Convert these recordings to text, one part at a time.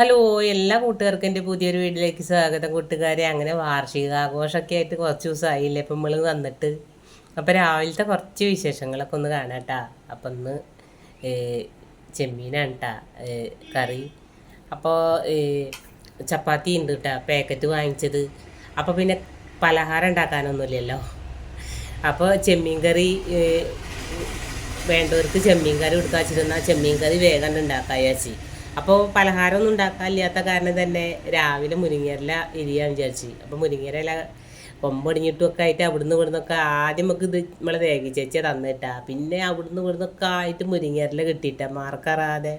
Hello എല്ലാ കൂട്ടുകാർക്കും എന്റെ പുതിയൊരു വീട്ടിലേക്ക് സ്വാഗതം കൂട്ടുകാരെ. അങ്ങനെ വാർഷികാഘോഷമൊക്കെ ആയിട്ട് കുറച്ച് ദിവസമായില്ലേ ഇപ്പം നമ്മൾ വന്നിട്ട്. അപ്പോൾ രാവിലത്തെ കുറച്ച് വിശേഷങ്ങളൊക്കെ ഒന്ന് കാണാം കേട്ടാ അപ്പം ഒന്ന് ചെമ്മീനാണ് കേട്ടാ കറി. അപ്പോൾ ചപ്പാത്തി ഉണ്ട് കേട്ടാ പാക്കറ്റ് വാങ്ങിച്ചത്. അപ്പോൾ പിന്നെ പലഹാരം ഉണ്ടാക്കാനൊന്നുമില്ലല്ലോ. അപ്പോൾ ചെമ്മീൻ കറി വേണ്ടവർക്ക് ചെമ്മീൻ കറി കൊടുക്കാച്ചിരുന്നാൽ ചെമ്മീൻ കറി വേഗം ഉണ്ടാക്കാ വിചാരിച്ചു. അപ്പോൾ പലഹാരമൊന്നും ഉണ്ടാക്കാനില്ലാത്ത കാരണം തന്നെ രാവിലെ മുരിങ്ങയില ഇരിയാന്ന് വിചാരിച്ച്. അപ്പോൾ മുരിങ്ങയില കൊമ്പടിഞ്ഞിട്ടുമൊക്കെ ആയിട്ട് അവിടുന്ന് ഇവിടുന്നൊക്കെ ആദ്യം നമുക്ക് ഇത് നമ്മളെ തേങ്ങി ചേച്ചിയെ തന്നിട്ടാ. പിന്നെ അവിടുന്ന് ഇവിടുന്നൊക്കെ ആയിട്ട് മുരിങ്ങയില കിട്ടിയിട്ടാ. മാർക്കറാതെ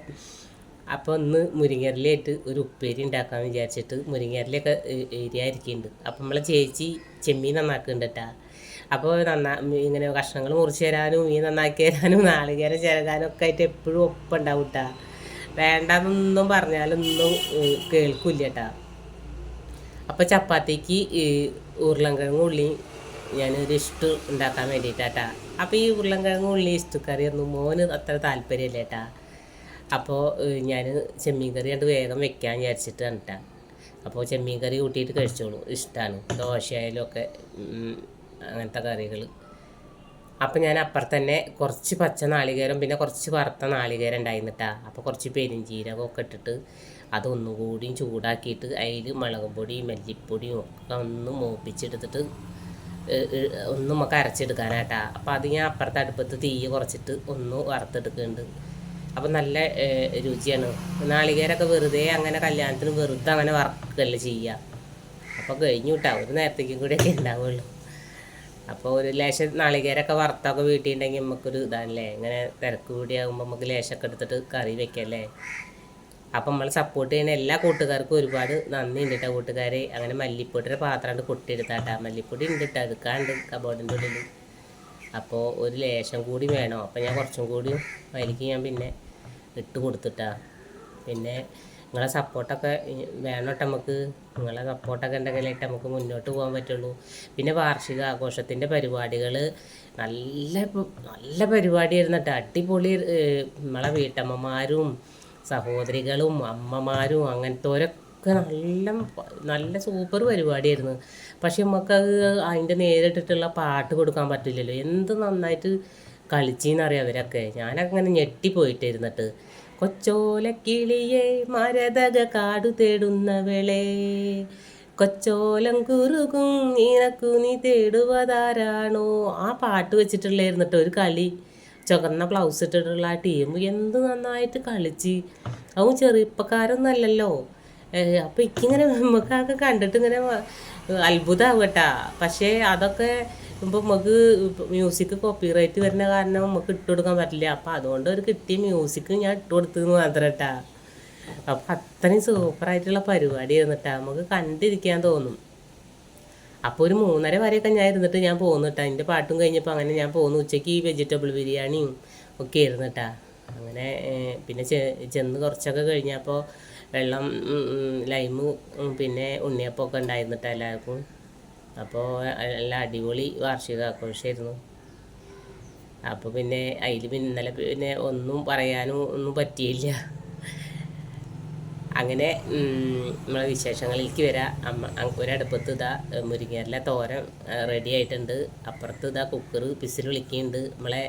അപ്പോൾ ഒന്ന് മുരിങ്ങയിലായിട്ട് ഒരു ഉപ്പേരി ഉണ്ടാക്കാമെന്ന് വിചാരിച്ചിട്ട് മുരിങ്ങയിലൊക്കെ ഏരിയായിരിക്കുന്നുണ്ട് അപ്പോൾ നമ്മളെ ചേച്ചി ചെമ്മീൻ നന്നാക്കുന്നുണ്ട് അപ്പോൾ നന്നാ ഇങ്ങനെ കഷ്ണങ്ങൾ മുറിച്ച് തരാനും മീൻ നന്നാക്കി തരാനും നാളികേരം ചേരാനും ഒക്കെ ആയിട്ട് എപ്പോഴും ഒപ്പം ഉണ്ടാവും കേട്ടാ വേണ്ടെന്നൊന്നും പറഞ്ഞാലൊന്നും കേൾക്കില്ല കേട്ടാ അപ്പോൾ ചപ്പാത്തിക്ക് ഉരുളൻകിഴങ്ങ് ഉള്ളി ഞാനൊരു ഇഷ്ട ഉണ്ടാക്കാൻ വേണ്ടിയിട്ടാട്ടാ അപ്പോൾ ഈ ഉരുളൻകിഴങ്ങ് ഉള്ളി ഇഷ്ടക്കറി ഒന്നും മോന് അത്ര താല്പര്യമില്ല കേട്ടാ അപ്പോൾ ഞാൻ ചെമ്മീൻ കറി കണ്ട് വേഗം വെക്കാൻ വിചാരിച്ചിട്ട് കണ്ടിട്ടാ അപ്പോൾ ചെമ്മീൻ കറി കൂട്ടിയിട്ട് കഴിച്ചോളൂ. ഇഷ്ടമാണ് ദോശയായാലും ഒക്കെ അങ്ങനത്തെ കറികൾ അപ്പം ഞാൻ അപ്പുറത്തന്നെ കുറച്ച് പച്ച നാളികേരം പിന്നെ കുറച്ച് വറുത്ത നാളികേരം ഉണ്ടായിരുന്നിട്ടാ. അപ്പോൾ കുറച്ച് പെരിഞ്ചീരകമൊക്കെ ഇട്ടിട്ട് അതൊന്നുകൂടിയും ചൂടാക്കിയിട്ട് അതിൽ മുളകും പൊടിയും മല്ലിപ്പൊടിയും ഒക്കെ ഒന്ന് മൂപ്പിച്ചെടുത്തിട്ട് ഒന്ന് നമുക്ക് അരച്ചെടുക്കാനാട്ടാ. അപ്പോൾ അത് ഞാൻ അപ്പുറത്തെ അടുപ്പത്ത് തീ കുറച്ചിട്ട് ഒന്ന് വറുത്തെടുക്കുന്നുണ്ട്. അപ്പം നല്ല രുചിയാണ്. നാളികേരമൊക്കെ വെറുതെ അങ്ങനെ കല്യാണത്തിന് വെറുതെ അങ്ങനെ വറക്കല്ല ചെയ്യുക. അപ്പോൾ കഴിഞ്ഞു കിട്ടാം ഒരു നേരത്തേക്കും കൂടിയൊക്കെ ഉണ്ടാവുള്ളൂ. അപ്പോൾ ഒരു ലേശം നാളികേരമൊക്കെ വറുത്തൊക്കെ വീട്ടിൽ ഉണ്ടെങ്കിൽ നമുക്കൊരു ഇതാണല്ലേ? ഇങ്ങനെ തിരക്ക് കൂടിയാകുമ്പോൾ നമുക്ക് ലേശമൊക്കെ എടുത്തിട്ട് കറി വെക്കല്ലേ? അപ്പം നമ്മൾ സപ്പോർട്ട് ചെയ്യുന്ന എല്ലാ കൂട്ടുകാർക്കും ഒരുപാട് നന്ദി ഉണ്ട് കേട്ടോ കൂട്ടുകാരെ. അങ്ങനെ മല്ലിപ്പൊടിയുടെ പാത്രം കൊട്ടിയെടുത്താട്ടാ. മല്ലിപ്പൊടി ഉണ്ട് കേട്ടോ എടുക്കാണ്ട് കബോർഡിന്റെ ഉള്ളിൽ അപ്പോൾ ഒരു ലേശം കൂടി വേണം. അപ്പം ഞാൻ കുറച്ചും കൂടി അതിലേക്ക് ഞാൻ പിന്നെ ഇട്ട് കൊടുത്തിട്ടാ. പിന്നെ നിങ്ങളെ സപ്പോർട്ടൊക്കെ വേണം കേട്ടോ നമുക്ക് നിങ്ങളെ സപ്പോർട്ടൊക്കെ ഉണ്ടെങ്കിലായിട്ട് നമുക്ക് മുന്നോട്ട് പോകാൻ പറ്റുള്ളൂ. പിന്നെ വാർഷിക ആഘോഷത്തിന്റെ പരിപാടികൾ നല്ല നല്ല പരിപാടിയായിരുന്നു കേട്ടോ. അടിപൊളി നമ്മളെ വീട്ടമ്മമാരും സഹോദരികളും അമ്മമാരും അങ്ങനത്തോരൊക്കെ നല്ല നല്ല സൂപ്പർ പരിപാടിയായിരുന്നു. പക്ഷെ നമുക്ക് അത് അതിന്റെ നേരിട്ടിട്ടുള്ള പാട്ട് കൊടുക്കാൻ പറ്റില്ലല്ലോ. എന്ത് നന്നായിട്ട് കളിച്ചെന്നറിയാം അവരൊക്കെ? ഞാനൊക്കെ അങ്ങനെ ഞെട്ടിപ്പോയിട്ടിരുന്നിട്ട് കൊച്ചോലക്കിളിയെ മരതക കാടു തേടുന്നവളെ. കൊച്ചോലം കുറുകും നിനക്കു നീ തേടുവതാരാണോ? ആ പാട്ട് വെച്ചിട്ടുള്ളായിരുന്നിട്ടോ ഒരു കളി. ചുവന്ന ബ്ലൗസ് ഇട്ടിട്ടുള്ള ആ ടീം എന്ത് നന്നായിട്ട് കളിച്ച്. അവൻ ചെറുപ്പക്കാരൊന്നല്ലല്ലോ. അപ്പം ഇക്കിങ്ങനെ നമുക്കൊക്കെ കണ്ടിട്ട് ഇങ്ങനെ അത്ഭുതമാവട്ടാ പക്ഷേ അതൊക്കെ ഇപ്പം നമുക്ക് മ്യൂസിക് കോപ്പിറൈറ്റ് വരുന്ന കാരണം നമുക്ക് ഇട്ട് കൊടുക്കാൻ പറ്റില്ല. അപ്പം അതുകൊണ്ട് ഒരു കിട്ടിയ മ്യൂസിക് ഞാൻ ഇട്ട് കൊടുത്തെന്ന് മാത്രം കേട്ടാ അപ്പം അത്രയും സൂപ്പറായിട്ടുള്ള പരിപാടിയായിരുന്നു കേട്ടാ നമുക്ക് കണ്ടിരിക്കാൻ തോന്നും. അപ്പോൾ ഒരു മൂന്നര വരെയൊക്കെ ഞാൻ ഇരുന്നിട്ട് ഞാൻ പോകുന്നു കേട്ടോ അതിന്റെ പാട്ടും കഴിഞ്ഞപ്പോൾ അങ്ങനെ ഞാൻ പോകുന്നു ഉച്ചയ്ക്ക് ഈ വെജിറ്റബിൾ ബിരിയാണിയും ഒക്കെ ആയിരുന്നു അങ്ങനെ പിന്നെ ചെന്ന് കുറച്ചൊക്കെ കഴിഞ്ഞപ്പോൾ വെള്ളം ലൈമ് പിന്നെ ഉണ്ണിയപ്പമൊക്കെ ഉണ്ടായിരുന്നു കേട്ടോ എല്ലാവർക്കും. അപ്പോൾ നല്ല അടിപൊളി വാർഷിക ആഘോഷമായിരുന്നു അപ്പോൾ പിന്നെ അതിൽ പിന്നെ ഇന്നലെ പിന്നെ ഒന്നും പറയാനും ഒന്നും പറ്റിയില്ല. അങ്ങനെ നമ്മളെ വിശേഷങ്ങളിലേക്ക് വരാം. അമ്മ ഒരടുപ്പത്ത് ഇതാ മുരിങ്ങയില തോരൻ റെഡി ആയിട്ടുണ്ട്. അപ്പുറത്ത് ഇതാ കുക്കർ പിസിൽ വിളിക്കുന്നുണ്ട്. നമ്മളെ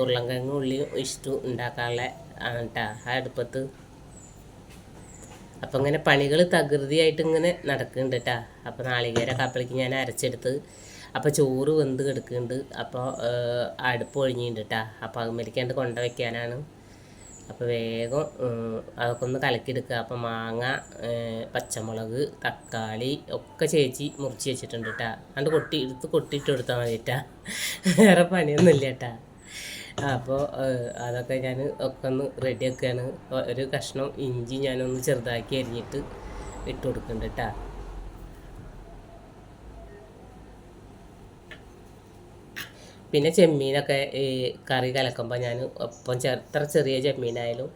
ഉരുളൻകിഴങ്ങ് ഉള്ളിയും ഇഷ്ടു ഉണ്ടാക്കാനുള്ള ആ അടുപ്പത്ത്. അപ്പം ഇങ്ങനെ പണികൾ തകൃതിയായിട്ട് ഇങ്ങനെ നടക്കുന്നുണ്ട് കേട്ടോ അപ്പോൾ നാളികേര കപ്പലേക്ക് ഞാൻ അരച്ചെടുത്ത് അപ്പോൾ ചോറ് വെന്ത് കിടക്കുന്നുണ്ട്. അപ്പോൾ അടുപ്പ് ഒഴിഞ്ഞിട്ടുണ്ട് കേട്ടോ അപ്പോൾ അത് മേടിക്കാണ്ട് കൊണ്ട വയ്ക്കാനാണ് അപ്പോൾ വേഗം അതൊക്കെ ഒന്ന് കലക്കിയെടുക്കുക അപ്പോൾ മാങ്ങ പച്ചമുളക് തക്കാളി ഒക്കെ ചേച്ചി മുറിച്ച് വെച്ചിട്ടുണ്ട് കേട്ടാ അതുകൊണ്ട് കൊട്ടി എടുത്ത് കൊട്ടിയിട്ട് കൊടുത്താൽ മതി കേട്ടാ വേറെ പണിയൊന്നുമില്ല കേട്ടാ അപ്പോൾ അതൊക്കെ ഞാൻ ഒക്കെ ഒന്ന് റെഡിയാക്കുകയാണ് ഒരു കഷ്ണം ഇഞ്ചി ഞാനൊന്ന് ചെറുതാക്കി അരിഞ്ഞിട്ട് ഇട്ട് കൊടുക്കുന്നുണ്ട് കേട്ടോ പിന്നെ ചെമ്മീനൊക്കെ ഈ കറി കലക്കുമ്പോൾ ഞാൻ ഒപ്പം എത്ര ചെറിയ ചെമ്മീനായാലും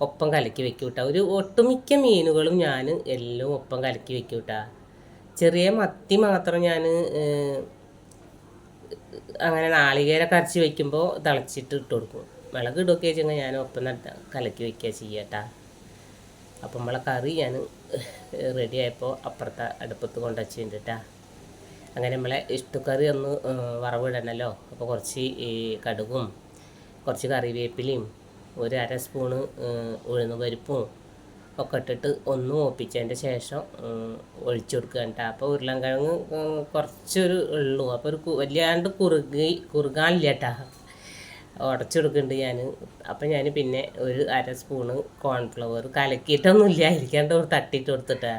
ഒപ്പം കലക്കി വെക്കും കേട്ടോ ഒരു ഒട്ടുമിക്ക മീനുകളും ഞാൻ എല്ലാം ഒപ്പം കലക്കി വെക്കും കേട്ടോ ചെറിയ മത്തി മാത്രം ഞാൻ അങ്ങനെ നാളികേര അരച്ച് വെക്കുമ്പോൾ തിളച്ചിട്ട് ഇട്ട് കൊടുക്കും. മുളക് ഇടുകയൊക്കെ വെച്ചെങ്കിൽ ഞാൻ ഒപ്പം കലക്കി വെക്കുക ചെയ്യട്ടാ അപ്പം നമ്മളെ കറി ഞാൻ റെഡി ആയപ്പോൾ അപ്പുറത്തെ അടുപ്പത്ത് കൊണ്ടുവച്ച് കേട്ടോ അങ്ങനെ നമ്മളെ ഇഷ്ടക്കറി ഒന്ന് വറവിടണമല്ലോ അപ്പോൾ കുറച്ച് ഈ കടുകും കുറച്ച് കറിവേപ്പിലയും ഒരു അര സ്പൂണ് ഉഴുന്ന് പരിപ്പും ഒക്കെ ഇട്ടിട്ട് ഒന്ന് ഒപ്പിച്ചതിന്റെ ശേഷം ഒഴിച്ചു കൊടുക്കുക കേട്ടോ. അപ്പോൾ ഉരുളൻകിഴങ്ങ് കുറച്ചൊരു ഉള്ളൂ. അപ്പോൾ ഒരു വലിയാണ്ട് കുറുകി കുറുകാനില്ല കേട്ടാ. ഉടച്ചെടുക്കുന്നുണ്ട് ഞാൻ. അപ്പം ഞാൻ പിന്നെ ഒരു അര സ്പൂണ് കോൺഫ്ലവർ കലക്കിയിട്ടൊന്നുമില്ല. ഇരിക്കാണ്ട് തട്ടിയിട്ട് കൊടുത്തിട്ടാ.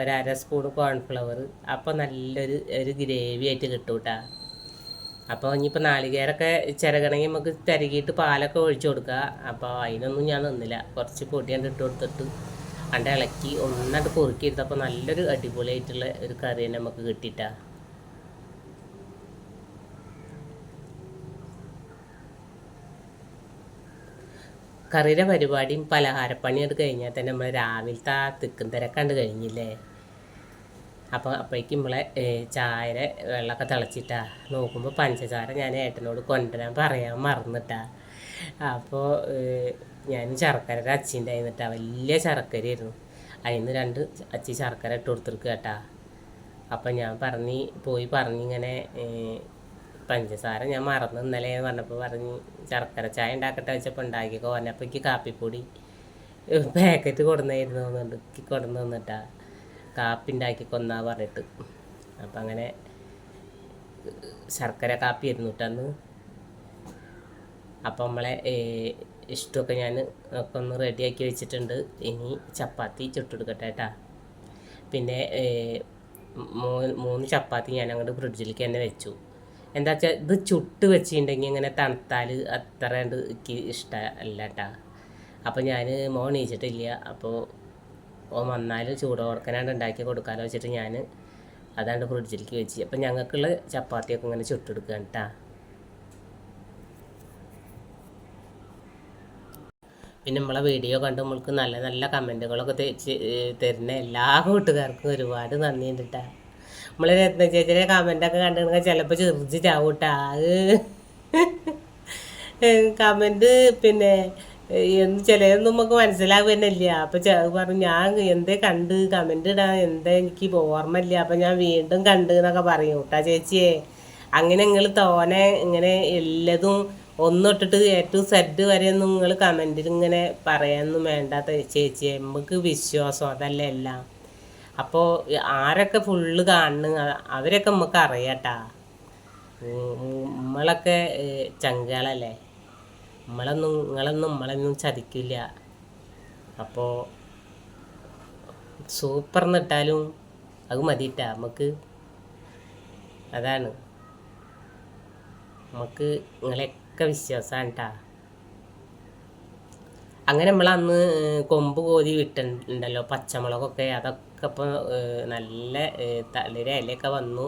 ഒരു അര സ്പൂണ് കോൺഫ്ലവർ. അപ്പോൾ നല്ലൊരു ഒരു ഗ്രേവി ആയിട്ട് കിട്ടും കേട്ടാ. അപ്പോൾ ഇനിയിപ്പോൾ നാളികേരൊക്കെ ചിരകണമെങ്കിൽ നമുക്ക് തിരകിയിട്ട് പാലൊക്കെ ഒഴിച്ചു കൊടുക്കുക അപ്പോൾ അതിനൊന്നും ഞാൻ നിന്നില്ല. കുറച്ച് പൊടി കണ്ട് ഇട്ട് കൊടുത്തിട്ട് അണ്ട് ഇളക്കി ഒന്നായിട്ട് പൊറുക്കിയെടുത്തപ്പോൾ നല്ലൊരു അടിപൊളിയായിട്ടുള്ള ഒരു കറി തന്നെ നമുക്ക് കിട്ടിയിട്ടാ കറിയുടെ പരിപാടിയും പലഹാരപ്പണിയും അത് കഴിഞ്ഞാൽ തന്നെ നമ്മൾ രാവിലത്തെ ആ തിക്കും തിരക്കാണ്ട് കഴിഞ്ഞില്ലേ? അപ്പോൾ അപ്പോഴേക്കും നമ്മളെ ചായയുടെ വെള്ളമൊക്കെ തിളച്ചിട്ടാ. നോക്കുമ്പോൾ പഞ്ചസാര ഞാൻ ഏട്ടനോട് കൊണ്ടുവരാൻ പറയാൻ മറന്നിട്ടാ. അപ്പോൾ ഞാൻ ശർക്കര അച്ചിന്റെ ആയിരുന്നിട്ടാ വലിയ ശർക്കരയായിരുന്നു. അതിന് രണ്ട് അച്ചി ശർക്കര ഇട്ട് കൊടുത്തിരിക്കുക കേട്ടാ. അപ്പം ഞാൻ പറഞ്ഞ് പോയി പറഞ്ഞിങ്ങനെ പഞ്ചസാര ഞാൻ മറന്നു ഇന്നലെ പറഞ്ഞപ്പോൾ പറഞ്ഞ് ശർക്കര ചായ ഉണ്ടാക്കട്ടെ വെച്ചപ്പോൾ ഉണ്ടാക്കിക്കോ പറഞ്ഞപ്പോൾ എനിക്ക് കാപ്പിപ്പൊടി പാക്കറ്റ് കൊടുന്നായിരുന്നു എനിക്ക് കൊടുന്നു തന്നിട്ടാ. കാപ്പി ഉണ്ടാക്കി കൊന്നാ പറഞ്ഞിട്ട്. അപ്പം അങ്ങനെ ശർക്കര കാപ്പി ആയിരുന്നു കേട്ടന്ന് അപ്പം നമ്മളെ ഇഷ്ടമൊക്കെ ഞാൻ ഒക്കെ ഒന്ന് റെഡിയാക്കി വെച്ചിട്ടുണ്ട്. ഇനി ചപ്പാത്തി ചുട്ടെടുക്കട്ടെ കേട്ടാ പിന്നെ മൂന്ന് ചപ്പാത്തി ഞാൻ അങ്ങോട്ട് ഫ്രിഡ്ജിലേക്ക് തന്നെ വെച്ചു. എന്താ വെച്ചാൽ ഇത് ചുട്ട് വെച്ചിട്ടുണ്ടെങ്കിൽ ഇങ്ങനെ തണുത്താൽ അത്ര ഇഷ്ടമല്ല കേട്ടാ അപ്പോൾ ഞാൻ മോൺ എണീച്ചിട്ടില്ല. അപ്പോൾ ഓ വന്നാൽ ചൂടോർക്കനാണ്ട് ഉണ്ടാക്കി കൊടുക്കാമല്ലോ വെച്ചിട്ട് ഞാൻ അതാണ്ട് ഫ്രിഡ്ജിലേക്ക് വെച്ച്. അപ്പം ഞങ്ങൾക്കുള്ള ചപ്പാത്തിയൊക്കെ ഇങ്ങനെ ചുട്ടെടുക്കുക കേട്ടാ പിന്നെ നമ്മളെ വീഡിയോ കണ്ട് നമ്മൾക്ക് നല്ല നല്ല കമന്റുകളൊക്കെ തരുന്ന എല്ലാ കൂട്ടുകാർക്കും ഒരുപാട് നന്ദിയുണ്ട് കേട്ടാ നമ്മൾ രത്ന ചേച്ചിയുടെ കമന്റൊക്കെ കണ്ടിട്ടുണ്ടെങ്കിൽ ചിലപ്പോൾ ചെറിച്ച് ചാവൂട്ടാ കമന്റ് പിന്നെ എന്ത് ചിലതൊന്നും നമുക്ക് മനസ്സിലാകുന്നില്ല അപ്പം പറഞ്ഞു ഞാൻ എന്തേ കണ്ട് കമന്റ് ഇടാൻ എന്താ എനിക്ക് ഓർമ്മയില്ല. അപ്പം ഞാൻ വീണ്ടും കണ്ട് എന്നൊക്കെ പറയും. കേട്ടാ ചേച്ചിയെ അങ്ങനെ നിങ്ങൾ തോനെ ഇങ്ങനെ എല്ലതും ഒന്നൊട്ടിട്ട് ഏറ്റവും സെഡ് വരെ ഒന്നും നിങ്ങൾ കമന്റിൽ ഇങ്ങനെ പറയാനൊന്നും വേണ്ട ചേച്ചിയെ നമുക്ക് വിശ്വാസം അതല്ല എല്ലാം. അപ്പോൾ ആരൊക്കെ ഫുള്ള് കാണുന്നു അവരൊക്കെ നമുക്ക് അറിയാട്ടാ. നമ്മളൊക്കെ ചങ്കുകളല്ലേ നമ്മളൊന്നും നിങ്ങളൊന്നും നമ്മളൊന്നും ചതിക്കില്ല. അപ്പോൾ സൂപ്പർ എന്നിട്ടാലും അത് മതിയിട്ടാ നമുക്ക് അതാണ്. നമുക്ക് നിങ്ങളെയൊക്കെ വിശ്വാസമാണ് കേട്ടാ അങ്ങനെ നമ്മൾ അന്ന് കൊമ്പ് കോതി വിട്ടുണ്ടല്ലോ പച്ചമുളകൊക്കെ അതൊക്കെ ഇപ്പോൾ നല്ല തളിര ഇലയൊക്കെ വന്നു.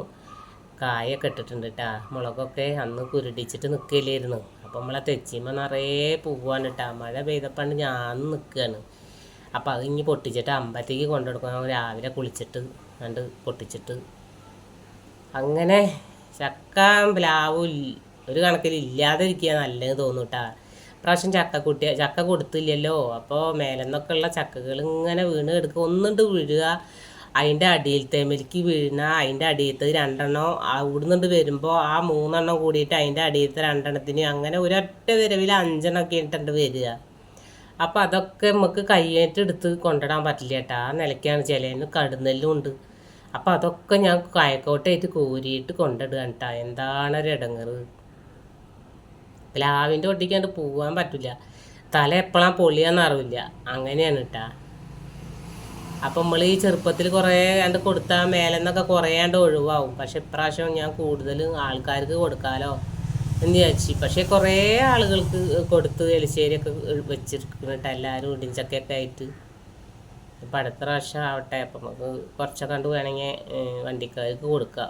കായൊക്കെ ഇട്ടിട്ടുണ്ട് കേട്ടാ മുളകൊക്കെ അന്ന് കുരുടിച്ചിട്ട് നിൽക്കില്ലായിരുന്നു അപ്പം നമ്മളെ തെച്ചിമ്മ നിറയെ പോവാണ് കേട്ടോ മഴ പെയ്തപ്പോൾ ഞാൻ നിൽക്കുകയാണ് അപ്പം അത് ഇനി പൊട്ടിച്ചിട്ട് അമ്പത്തേക്ക് കൊണ്ടുകൊടുക്കണം രാവിലെ കുളിച്ചിട്ട് കണ്ട് പൊട്ടിച്ചിട്ട് അങ്ങനെ ചക്ക പ്ലാവും ഒരു കണക്കിൽ ഇല്ലാതെ ഇരിക്കുക നല്ലത് തോന്നും കേട്ടാ പ്രാവശ്യം ചക്ക കുട്ടിയ ചക്ക കൊടുത്തില്ലല്ലോ. അപ്പോൾ മേലെന്നൊക്കെ ഉള്ള ചക്കകൾ ഇങ്ങനെ വീണ് കിടക്കുക ഒന്നുണ്ട് വീഴുക. അതിന്റെ അടിയിലത്തെ മിൽക്ക് വീഴുന്ന അതിന്റെ അടിയിലത്തെ രണ്ടെണ്ണം അവിടുന്നുണ്ട് വരുമ്പോൾ ആ മൂന്നെണ്ണം കൂടിയിട്ട് അതിന്റെ അടിയിലത്തെ രണ്ടെണ്ണത്തിന് അങ്ങനെ ഒരൊറ്റ വിരവിൽ അഞ്ചെണ്ണം ഒക്കെ ഇട്ടുണ്ട് വരിക. അപ്പോൾ അതൊക്കെ നമുക്ക് കയ്യേറ്റ് എടുത്ത് കൊണ്ടിടാൻ പറ്റില്ല കേട്ടോ. ആ നിലയ്ക്കാണ് ചിലതിന് കടുന്നെല്ലും ഉണ്ട്. അപ്പോൾ അതൊക്കെ ഞാൻ കായക്കോട്ടായിട്ട് കോരിയിട്ട് കൊണ്ടിടുക കേട്ടോ. എന്താണ് ഒരു ഇടങ്ങറ്. പ്ലാവിന്റെ ഒട്ടിക്കാണ്ട് പോകാൻ പറ്റില്ല തല എപ്പോഴാണ് പൊളിയാന്ന് അറിവില്ല അങ്ങനെയാണ് കേട്ടാ. അപ്പം നമ്മൾ ഈ ചെറുപ്പത്തിൽ കുറേ കണ്ട് കൊടുത്താൽ മേലെന്നൊക്കെ കുറേ കണ്ട് ഒഴിവാകും പക്ഷെ ഇപ്രാവശ്യം ഞാൻ കൂടുതൽ ആൾക്കാർക്ക് കൊടുക്കാലോ എന്ന് വിചാരിച്ചു. പക്ഷേ കുറേ ആളുകൾക്ക് കൊടുത്ത് എലിശ്ശേരിയൊക്കെ വെച്ചിരിക്കുന്നുണ്ട് എല്ലാവരും ഇടിഞ്ചക്കൊക്കെ ആയിട്ട് ഇപ്പം അടുത്ത പ്രാവശ്യം ആവട്ടെ അപ്പം നമുക്ക് കുറച്ചൊക്കെ കണ്ട് വേണമെങ്കിൽ വണ്ടിക്കാർക്ക് കൊടുക്കുക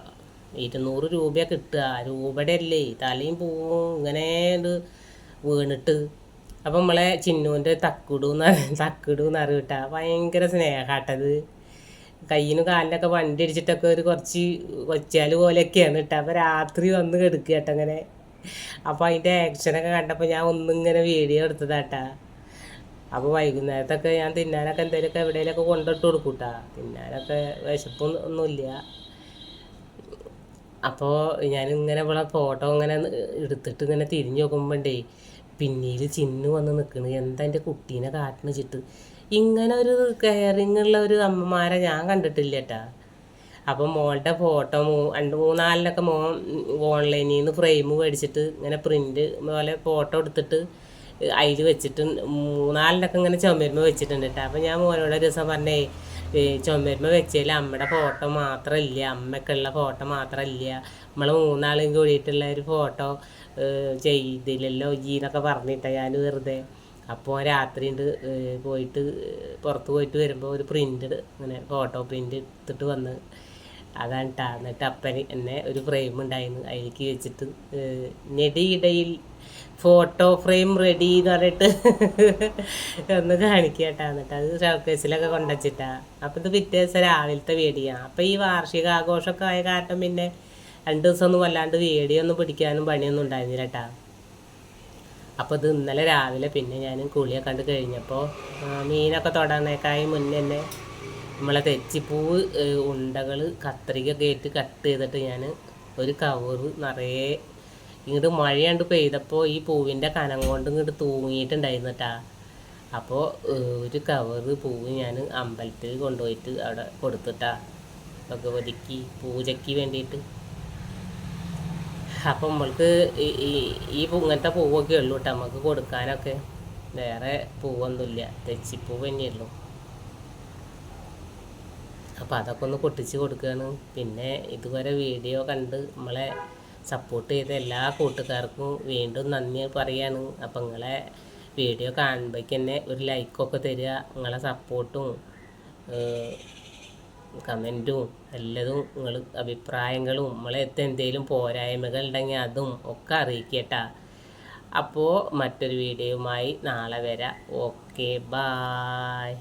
ഇരുന്നൂറ് രൂപയൊക്കെ കിട്ടുക. രൂപയുടെ അല്ലേ? തലയും പൂവും ഇങ്ങനെ വീണിട്ട് അപ്പം നമ്മളെ ചിന്നുവിന്റെ തക്കുടു തക്കുടു എന്നറി കിട്ടാ ഭയങ്കര സ്നേഹാട്ടത്. കയ്യിനും കാലിനൊക്കെ വണ്ടി അടിച്ചിട്ടൊക്കെ ഒരു കുറച്ച് കൊച്ചാൽ പോലെയൊക്കെയാണ് കേട്ടോ അപ്പോൾ രാത്രി വന്ന് കെടുക്കുക കേട്ടോ അങ്ങനെ അപ്പോൾ അതിന്റെ ആക്ഷനൊക്കെ കണ്ടപ്പോൾ ഞാൻ ഒന്നിങ്ങനെ വീഡിയോ എടുത്തതാട്ടാ. അപ്പോൾ വൈകുന്നേരത്തൊക്കെ ഞാൻ തിന്നാനൊക്കെ എന്തെങ്കിലുമൊക്കെ എവിടെയെങ്കിലുമൊക്കെ കൊണ്ടിട്ട് കൊടുക്കൂട്ടാ. തിന്നാനൊക്കെ വിശപ്പും ഒന്നുമില്ല അപ്പോൾ ഞാനിങ്ങനെ ഇവിടെ ഫോട്ടോ ഇങ്ങനെ എടുത്തിട്ട് ഇങ്ങനെ തിരിഞ്ഞു നോക്കുമ്പോണ്ടേ പിന്നീട് ചിന്നു വന്ന് നിൽക്കണ് എന്താ എന്റെ കുട്ടീനെ കാട്ടിന് ചിട്ട്? ഇങ്ങനെ ഒരു കെയറിങ് ഉള്ള ഒരു അമ്മമാരെ ഞാൻ കണ്ടിട്ടില്ല കേട്ടാ അപ്പം മോളുടെ ഫോട്ടോ മൂ രണ്ട് മൂന്നാലിനൊക്കെ മോൻ ഓൺലൈനിൽ നിന്ന് ഫ്രെയിം മേടിച്ചിട്ട് ഇങ്ങനെ പ്രിന്റ് പോലെ ഫോട്ടോ എടുത്തിട്ട് അതിൽ വെച്ചിട്ട് മൂന്നാലിനൊക്കെ ഇങ്ങനെ ചുമരുമ വെച്ചിട്ടുണ്ട് കേട്ടോ അപ്പം ഞാൻ മോനോട് ഒരു ദിവസം പറഞ്ഞേ ചുമരുമ വെച്ചതിൽ അമ്മയുടെ ഫോട്ടോ മാത്രമല്ല അമ്മയ്ക്കുള്ള ഫോട്ടോ മാത്രമില്ല നമ്മൾ മൂന്നാളും കൂടിയിട്ടുള്ള ഒരു ഫോട്ടോ ചെയ്തില്ലല്ലോ ഈ എന്നൊക്കെ പറഞ്ഞിട്ടാ ഞാൻ വെറുതെ. അപ്പോൾ രാത്രി ഉണ്ട് പോയിട്ട് പുറത്ത് പോയിട്ട് വരുമ്പോൾ ഒരു പ്രിന്റ് ഇങ്ങനെ ഫോട്ടോ പ്രിന്റ് എടുത്തിട്ട് വന്ന്. അതാണ് ട എന്നിട്ട് അപ്പന് എന്നെ ഒരു ഫ്രെയിം ഉണ്ടായിരുന്നു അതിലേക്ക് വെച്ചിട്ട് നെടിയിടയിൽ ഫോട്ടോ ഫ്രെയിം റെഡി എന്ന് പറഞ്ഞിട്ട് ഒന്ന് കാണിക്കുക കേട്ടോ എന്നിട്ട് അത് ഷോക്കേസിലൊക്കെ കൊണ്ടുവച്ചിട്ടാ അപ്പം ഇത് പിറ്റേ ദിവസം രാവിലത്തെ വേടിയാണ് അപ്പം ഈ വാർഷികാഘോഷമൊക്കെ ആയ കാരണം പിന്നെ രണ്ട് ദിവസമൊന്നും വല്ലാണ്ട് വേടിയൊന്നും പിടിക്കാനും പണിയൊന്നും ഉണ്ടായിരുന്നില്ല കേട്ടാ അപ്പോൾ ഇത് ഇന്നലെ രാവിലെ പിന്നെ ഞാൻ കുളിയൊക്കെ കണ്ട് കഴിഞ്ഞപ്പോൾ മീനൊക്കെ തൊടാനേക്കായി മുന്നേ തന്നെ നമ്മളെ തെച്ചിപ്പൂവ് ഉണ്ടകൾ കത്രിക ഏറ്റ് കട്ട് ചെയ്തിട്ട് ഞാൻ ഒരു കവറ് നിറയെ ഇങ്ങോട്ട് മഴയണ്ട് പെയ്തപ്പോൾ ഈ പൂവിന്റെ കനം കൊണ്ട് ഇങ്ങോട്ട് തൂങ്ങിയിട്ടുണ്ടായിരുന്നു കേട്ടാ അപ്പോൾ ഒരു കവറ് പൂവ് ഞാൻ അമ്പലത്തിൽ കൊണ്ടുപോയിട്ട് അവിടെ കൊടുത്തിട്ടാ ഭഗവതിക്ക് പൂജയ്ക്ക് വേണ്ടിയിട്ട്. അപ്പം നമ്മൾക്ക് ഈ ഇങ്ങനത്തെ പൂവൊക്കെ ഉള്ളൂ കേട്ടോ നമുക്ക് കൊടുക്കാനൊക്കെ. വേറെ പൂവൊന്നുമില്ല. തെച്ചിപ്പൂവ് തന്നെയുള്ളൂ. അപ്പോൾ അതൊക്കെ ഒന്ന് പൊട്ടിച്ച് കൊടുക്കുകയാണ് പിന്നെ ഇതുവരെ വീഡിയോ കണ്ട് നമ്മളെ സപ്പോർട്ട് ചെയ്ത എല്ലാ കൂട്ടുകാർക്കും വീണ്ടും നന്ദി പറയാണ്. അപ്പം നിങ്ങളെ വീഡിയോ കാണുമ്പോഴേക്ക് തന്നെ ഒരു ലൈക്കൊക്കെ തരിക. നിങ്ങളെ സപ്പോർട്ടും കമന്റും എല്ലതും നിങ്ങൾ അഭിപ്രായങ്ങളും നമ്മളെ എന്തെങ്കിലും പോരായ്മകൾ ഉണ്ടെങ്കിൽ അതും ഒക്കെ അറിയിക്കട്ടാ. അപ്പോൾ മറ്റൊരു വീഡിയോയുമായി നാളെ വരാം. Okay bye